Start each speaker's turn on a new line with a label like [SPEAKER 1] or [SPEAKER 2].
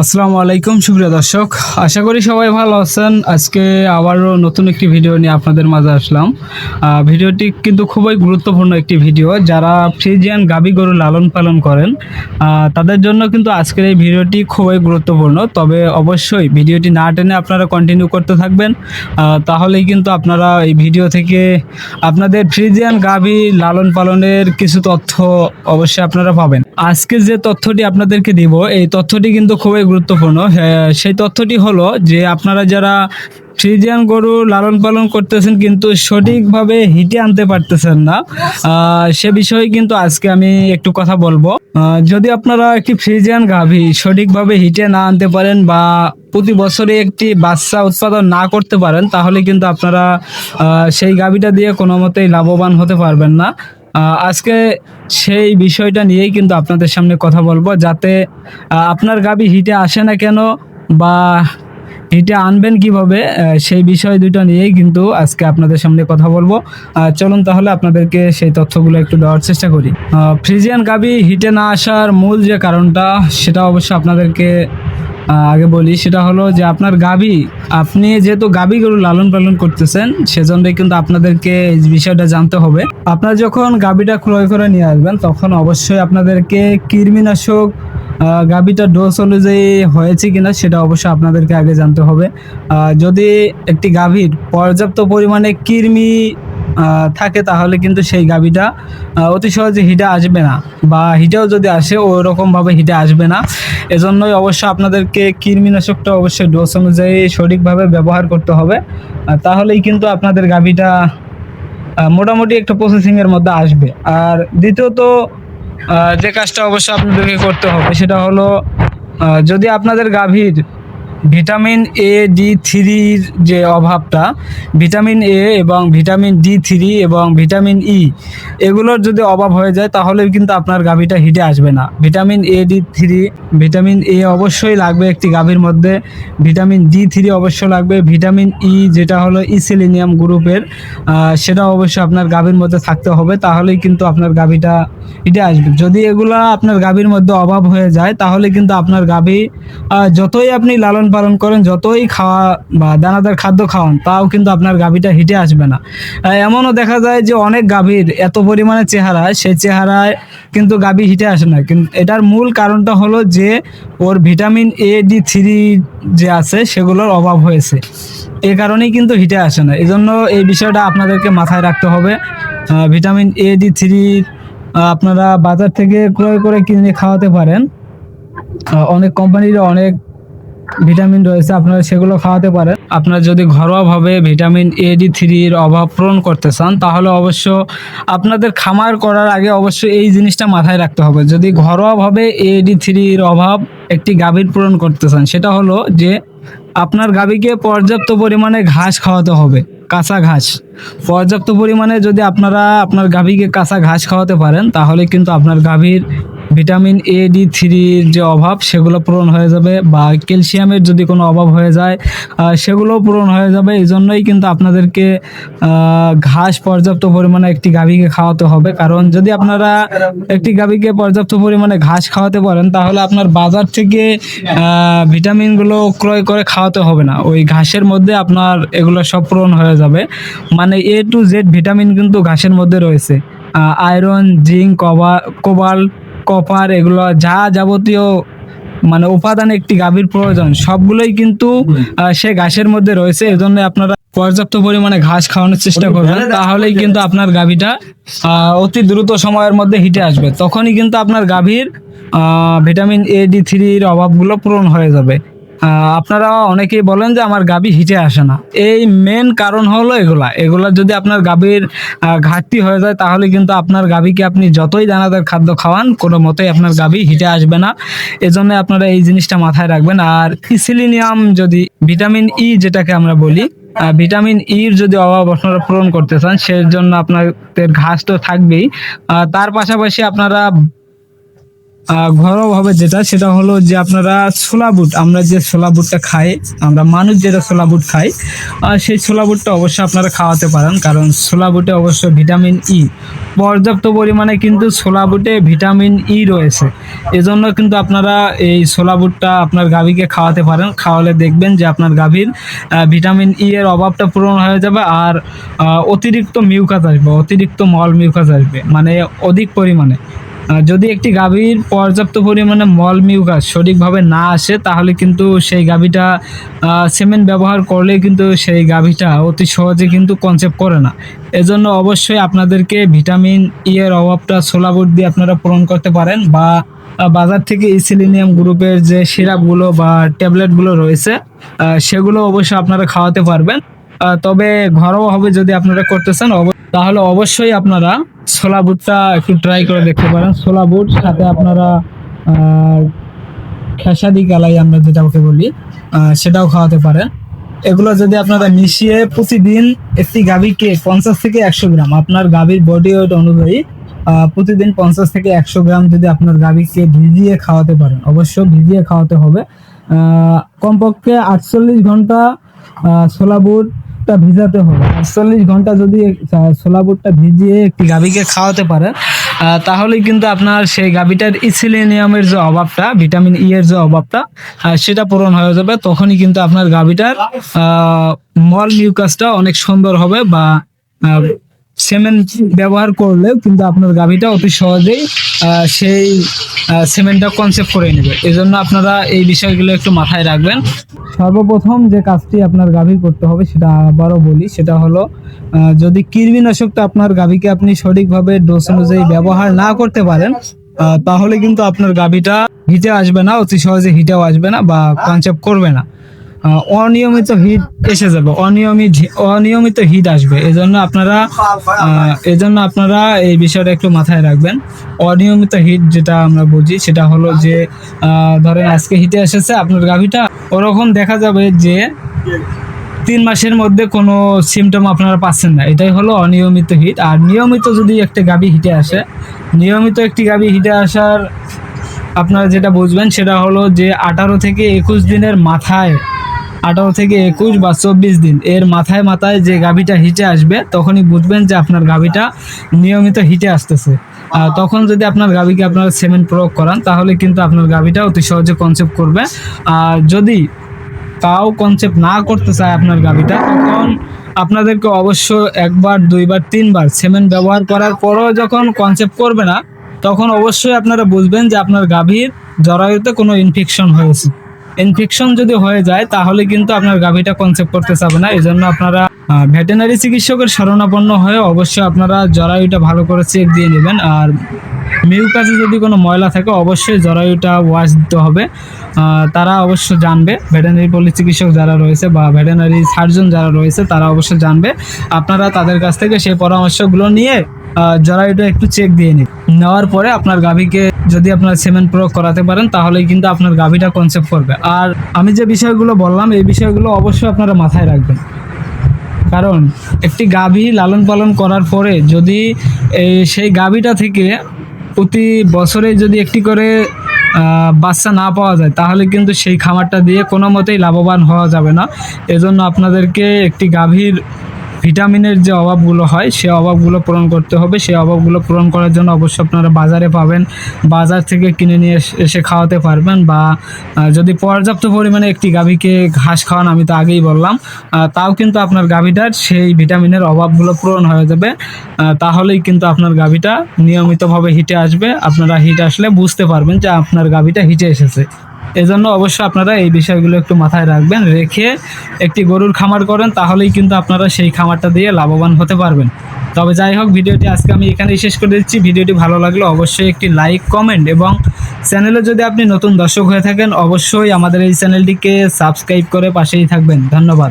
[SPEAKER 1] আসসালামু আলাইকুম, সুপ্রিয় দর্শক। আশা করি সবাই ভালো আছেন। আজকে আবারও নতুন একটি ভিডিও নিয়ে আপনাদের মাঝে আসলাম। ভিডিওটি কিন্তু খুবই গুরুত্বপূর্ণ একটি ভিডিও। যারা ফ্রিজিয়ান গাবি গরু লালন পালন করেন তাদের জন্য কিন্তু আজকের এই ভিডিওটি খুবই গুরুত্বপূর্ণ। তবে অবশ্যই ভিডিওটি না টেনে আপনারা কন্টিনিউ করতে থাকবেন। তাহলেই কিন্তু আপনারা এই ভিডিও থেকে আপনাদের ফ্রিজিয়ান গাভি লালন পালনের কিছু তথ্য অবশ্যই আপনারা পাবেন। আজকে যে তথ্যটি আপনাদেরকে দিব, এই তথ্যটি কিন্তু খুবই গুরুত্বপূর্ণ। হ্যাঁ, সেই তথ্যটি হলো যে আপনারা যারা ফ্রিজিয়ান গরু লালন পালন করতেছেন কিন্তু সঠিকভাবে হিটে আনতে পারতেছেন না সে বিষয়ে কিন্তু আজকে আমি একটু কথা বলব। যদি আপনারা একটি ফ্রিজিয়ান গাভি সঠিকভাবে হিটে না আনতে পারেন বা প্রতি বছরে একটি বাচ্চা উৎপাদন না করতে পারেন তাহলে কিন্তু আপনারা সেই গাভিটা দিয়ে কোনো মতেই লাভবান হতে পারবেন না। আজকে সেই বিষয়টা নিয়েই কিন্তু আপনাদের সামনে কথা বলব, যাতে আপনার গাবি হিটে আসে না কেন বা হিটে আনবেন কীভাবে সেই বিষয় দুটো নিয়েই কিন্তু আজকে আপনাদের সামনে কথা বলব। চলুন তাহলে আপনাদেরকে সেই তথ্যগুলো একটু দেওয়ার চেষ্টা করি। ফ্রিজিয়ান গাবি হিটে না আসার মূল যে কারণটা, সেটা অবশ্য আপনাদেরকে আগে বলি সেটা হলো যে আপনার গাবি আপনি যেহেতু গাবি গরু লালন পালন করতেছেন সেজন্যই কিন্তু আপনাদেরকে এই বিষয়টা জানতে হবে। আপনার যখন গাবিটা ক্রয় করে নিয়ে আসবেন তখন অবশ্যই আপনাদেরকে কৃমিনাশক আহ, ডোজ অনুযায়ী হয়েছে কিনা সেটা অবশ্যই আপনাদেরকে আগে জানতে হবে। যদি একটি গাভীর পর্যাপ্ত পরিমাণে কৃমি থাকে তাহলে কিন্তু সেই গাভীটা অতি সহজে হিটে আসবে না বা হিটেও যদি আসে ওই রকমভাবে হিটে আসবে না। এজন্যই অবশ্য আপনাদেরকে কৃমিনাশকটা অবশ্যই ডোজ অনুযায়ী সঠিকভাবে ব্যবহার করতে হবে। তাহলেই কিন্তু আপনাদের গাভিটা মোটামুটি একটা প্রসেসিংয়ের মধ্যে আসবে। আর দ্বিতীয়ত যে কাজটা অবশ্য আপনাদেরকে করতে হবে, সেটা হলো যদি আপনাদের গাভীর ভিটামিন এ ডি থ্রির যে অভাবটা, ভিটামিন এ এবং ভিটামিন ডি থ্রি এবং ভিটামিন ই এগুলোর যদি অভাব হয়ে যায়, তাহলে কিন্তু আপনার গাভীটা হিটে আসবে না। Vitamin A D three, vitamin A অবশ্যই লাগবে একটি গাভীর মধ্যে, ভিটামিন ডি থ্রি অবশ্যই লাগবে, ভিটামিন ই যেটা হলো ইসেলিনিয়াম গ্রুপের সেটা অবশ্যই আপনার গাভীর মধ্যে থাকতে হবে, তাহলেই কিন্তু আপনার গাভীটা হিটে আসবে। যদি এগুলো আপনার গাভীর মধ্যে অভাব হয়ে যায়, তাহলে কিন্তু আপনার গাভী যতই আপনি লালন পালন করেন, যতই খাওয়া বা দানাদার খাদ্য খাওয়ান, তাও কিন্তু আপনার গাভীটা হিটে আসবে না। এমনও দেখা যায় যে অনেক গাভীর এত পরিমাণে চেহারা, সেই চেহারায় কিন্তু গাভী হিটে আসে না। কিন্তু এটার মূল কারণটা হলো যে ওর ভিটামিন এ ডি থ্রি যে আছে, সেগুলোর অভাব হয়েছে। এ কারণেই কিন্তু হিটে আসে না। এজন্য এই বিষয়টা আপনাদেরকে মাথায় রাখতে হবে। ভিটামিন এ ডি থ্রি আপনারা বাজার থেকে ক্রয় করে কিনে খাওয়াতে পারেন। অনেক কোম্পানির অনেক ভিটামিন রয়েছে, আপনারা সেগুলো খাওয়াতে পারেন। আপনারা যদি ঘরোয়াভাবে ভিটামিন এ ডি থ্রির অভাব পূরণ করতে চান, তাহলে অবশ্য আপনাদের খামার করার আগে অবশ্যই এই জিনিসটা মাথায় রাখতে হবে। যদি ঘরোয়াভাবে এ ডি থ্রির অভাব একটি গাভীর পূরণ করতে চান, সেটা হলো যে আপনার গাভীকে পর্যাপ্ত পরিমাণে ঘাস খাওয়াতে হবে, কাঁচা ঘাস। পর্যাপ্ত পরিমাণে যদি আপনারা আপনার গাভীকে কাঁচা ঘাস খাওয়াতে পারেন, তাহলে কিন্তু আপনার গাভীর ভিটামিন এ ডি থ্রির যে অভাব, সেগুলো পূরণ হয়ে যাবে বা ক্যালসিয়ামের যদি কোনো অভাব হয়ে যায় সেগুলোও পূরণ হয়ে যাবে। এই জন্যই কিন্তু আপনাদেরকে ঘাস পর্যাপ্ত পরিমাণে একটি গাভীকে খাওয়াতে হবে। কারণ যদি আপনারা একটি গাভীকে পর্যাপ্ত পরিমাণে ঘাস খাওয়াতে পারেন, তাহলে আপনার বাজার থেকে ভিটামিনগুলো ক্রয় করে খাওয়াতে হবে না। ওই ঘাসের মধ্যে আপনার এগুলো সব পূরণ হয়ে যাবে। মানে এ টু জেড ভিটামিন কিন্তু ঘাসের মধ্যে রয়েছে। আয়রন জিঙ্ক কবা কোবাল কপার এগুলো যা যাবতীয় মানে উপাদান একটি গাভীর প্রয়োজন সবগুলোই কিন্তু সে ঘাসের মধ্যে রয়েছে। এজন্য আপনারা পর্যাপ্ত পরিমাণে ঘাস খাওয়ানোর চেষ্টা করবেন। তাহলেই কিন্তু আপনার গাভীটা আহ, অতি দ্রুত সময়ের মধ্যে হিটে আসবে। তখনই কিন্তু আপনার গাভীর আহ, ভিটামিন এ ডি থ্রির অভাবগুলো পূরণ হয়ে যাবে। আপনারা অনেকেই বলেন যে আমার গাভী হিটে আসে না। এই মেন কারণ হলো এগুলা। এগুলা যদি আপনার আহ, ঘাটতি হয়ে যায় তাহলে কিন্তু আপনার গাভীকে আপনি যতই দানাদার খাদ্য খাওয়ান কোনো মতেই আপনার গাভী হিটে আসবে না। এজন্য আপনারা এই জিনিসটা মাথায় রাখবেন। আর ইসিলিনিয়াম যদি ভিটামিন ই যেটাকে আমরা বলি ভিটামিন ইর যদি অভাব আপনারা পূরণ করতে চান সেই জন্য আপনাদের ঘাস তো থাকবেই। তার পাশাপাশি আপনারা ঘরোয়াভাবে যেটা, সেটা হলো যে আপনারা ছোলা বুট, আমরা যে ছোলা বুটটা খাই, আমরা মানুষ যেটা ছোলা বুট খাই সেই ছোলা বুটটা অবশ্যই আপনারা খাওয়াতে পারেন, কারণ ছোলা বুটে অবশ্যই ভিটামিন ই। পর্যাপ্ত পরিমাণে কিন্তু ছোলা বুটে ভিটামিন ই রয়েছে। এজন্য কিন্তু আপনারা এই ছোলা বুটটা আপনার গাভীকে খাওয়াতে পারেন, খাওয়ালে দেখবেন যে আপনার গাভীর ভিটামিন ই এর অভাবটা পূরণ হয়ে যাবে আর অতিরিক্ত মিউকাস আসবে, অতিরিক্ত মল মিউকাস আসবে মানে অধিক পরিমাণে। যদি একটি গাভীর পর্যাপ্ত পরিমাণে মল মিউকাস সঠিকভাবে না আসে, তাহলে কিন্তু সেই গাভীটা সিমেন্ট ব্যবহার করলে কিন্তু সেই গাভীটা অতি সহজে কিন্তু কনসেপ্ট করে না। এজন্য অবশ্যই আপনাদেরকে ভিটামিন ই এর অভাবটা সোলাবুট দিয়ে আপনারা পূরণ করতে পারেন বা বাজার থেকে ইসিলিনিয়াম গ্রুপের যে সিরাপগুলো বা ট্যাবলেটগুলো রয়েছে সেগুলো অবশ্যই আপনারা খাওয়াতে পারবেন। তবে ঘরোয়াভাবে যদি আপনারা করতেছেন অব- তাহলে অবশ্যই আপনারা ছোলা বুটটা একটু ট্রাই করে দেখতে পারেন। ছোলা বুট, সাথে আপনারা খেসারি কালাই আমরা যেটা ওকে বলি সেটাও খাওয়াতে পারেন। এগুলো যদি আপনারা মিশিয়ে প্রতিদিন একটি গাভীকে পঞ্চাশ থেকে একশো গ্রাম, আপনার গাভীর বডি ওয়েট অনুযায়ী প্রতিদিন পঞ্চাশ থেকে একশো গ্রাম যদি আপনার গাভীকে ভিজিয়ে খাওয়াতে পারেন অবশ্য ভিজিয়ে খাওয়াতে হবে। কমপক্ষে আটচল্লিশ ঘণ্টা ছোলা বুটটা ভিজাতে হবে। আটচল্লিশ ঘণ্টা যদি ছোলা বুটটা ভিজিয়ে একটি গাভীকে খাওয়াতে পারেন তাহলে কিন্তু আপনার সেই গাভীটার ইসিলেনিয়ামের যে অভাবটা, ভিটামিন ই এর যে অভাবটা সেটা পূরণ হয়ে যাবে। তখনই কিন্তু আপনার গাভীটার মল নিউকাসটা অনেক সুন্দর হবে বা সিমেন্ট ব্যবহার করলেও কিন্তু আপনার গাভীটা অতি সহজেই সেই সিমেন্টটা কনসেপ্ট করে নেবে। এই জন্য আপনারা এই বিষয়গুলো একটু মাথায় রাখবেন। সর্বপ্রথম যে কাজটি আপনার গাভীর করতে হবে, সেটা আবারও বলি, সেটা হলো যদি কৃমিনাশকটা আপনার গাভীকে আপনি সঠিকভাবে ডোজ অনুযায়ী ব্যবহার না করতে পারেন তাহলে কিন্তু আপনার গাভীটা হিটে আসবে না, অতি সহজে হিটেও আসবে না বা কনসেপ্ট করবে না। অনিয়মিত হিট এসে যাবে, অনিয়মিত অনিয়মিত হিট আসবে। এজন্য আপনারা এজন্য আপনারা এই বিষয়টা একটু মাথায় রাখবেন। অনিয়মিত হিট যেটা আমরা বুঝি, সেটা হলো যে ধরেন আজকে হিটে এসেছে, আপনার গাভীটা, ওরকম দেখা যাবে যে তিন মাসের মধ্যে কোনো সিমটম আপনারা পাচ্ছেন না। এটাই হলো অনিয়মিত হিট আর নিয়মিত যদি একটা গাভী হিটে আসে, নিয়মিত একটি গাভী হিটে আসার আপনারা যেটা বুঝবেন, সেটা হলো যে আঠারো থেকে একুশ দিনের মাথায় আঠারো থেকে একুশ বা চব্বিশ দিন। এর মাথায় মাথায় যে গাভীটা হিটে আসবে, তখনই বুঝবেন যে আপনার গাভীটা নিয়মিত হিটে আসতেছে। তখন যদি আপনার গাভীকে আপনারা সেমেন্ট প্রয়োগ করান, তাহলে কিন্তু আপনার গাভীটা অতি সহজে কনসেপ্ট করবে। আর যদি তাও কনসেপ্ট না করতে চায় আপনার গাভীটা, তখন আপনাদেরকে অবশ্য একবার, দুইবার, তিনবার সেমেন্ট ব্যবহার করার পরও যখন কনসেপ্ট করবে না, তখন অবশ্যই আপনারা বুঝবেন যে আপনার গাভীর জরায়ুতে কোনো ইনফেকশন হয়েছে। ইনফেকশন যদি হয়ে যায়, তাহলে কিন্তু আপনার গাভীটা কনসেপ্ট করতে চাবে না। এই জন্য আপনারা ভেটেনারি চিকিৎসকের শরণাপন্ন হয়ে অবশ্যই আপনারা জরায়ুটা ভালো করে চেক দিয়ে নেবেন। আর মেউ মিউকাসে যদি কোনো ময়লা থাকে, অবশ্যই জরায়ুটা ওয়াশ দিতে হবে। তারা অবশ্য জানবে ভেটেনারি পল্লী চিকিৎসক যারা রয়েছে বা ভেটেনারি সার্জন যারা রয়েছে, তারা অবশ্য জানবে। আপনারা তাদের কাছ থেকে সেই পরামর্শগুলো নিয়ে আহ, জরায়ুটা একটু চেক দিয়ে নিন নেওয়ার পরে আপনার গাভীকে যদি আপনার সিমেন্ট প্রয়োগ করাতে পারেন তাহলেই কিন্তু আপনার গাভীটা কনসেপ্ট করবে। আর আমি যে বিষয়গুলো বললাম এই বিষয়গুলো অবশ্যই আপনারা মাথায় রাখবেন। কারণ একটি গাভী লালন পালন করার পরে যদি সেই গাভীটা থেকে প্রতি বছরে যদি একটি করে বাচ্চা না পাওয়া যায় তাহলে কিন্তু সেই খামারটা দিয়ে কোনো মতেই লাভবান হওয়া যাবে না। এজন্য আপনাদেরকে একটি গাভীর ভিটামিনের যে অভাবগুলো হয়, সে অভাবগুলো পূরণ করতে হবে। সেই অভাবগুলো পূরণ করার জন্য অবশ্যই আপনারা বাজারে পাবেন। বাজার থেকে কিনে নিয়ে এসে খাওয়াতে পারবেন বা যদি পর্যাপ্ত পরিমাণে একটি গাভীকে ঘাস খাওয়ান, আমি তো আগেই বললাম তাও কিন্তু আপনার গাভীটার সেই ভিটামিনের অভাবগুলো পূরণ হয়ে যাবে। তাহলেই কিন্তু আপনার গাভীটা নিয়মিতভাবে হিটে আসবে। আপনারা হিট আসলে বুঝতে পারবেন যে আপনার গাভীটা হিটে এসেছে। এজন্য অবশ্য আপনারা এই বিষয়গুলো একটু মাথায় রাখবেন, রেখে একটি গরুর খামার করেন, তাহলেই কিন্তু আপনারা সেই খামারটা দিয়ে লাভবান হতে পারবেন। তবে যাই হোক, ভিডিওটি আজকে আমি এখানেই শেষ করে দিচ্ছি। ভিডিওটি ভালো লাগলে অবশ্যই একটি লাইক, কমেন্ট এবং চ্যানেলে যদি আপনি নতুন দর্শক হয়ে থাকেন, অবশ্যই আমাদের এই চ্যানেলটিকে সাবস্ক্রাইব করে পাশেই থাকবেন। ধন্যবাদ।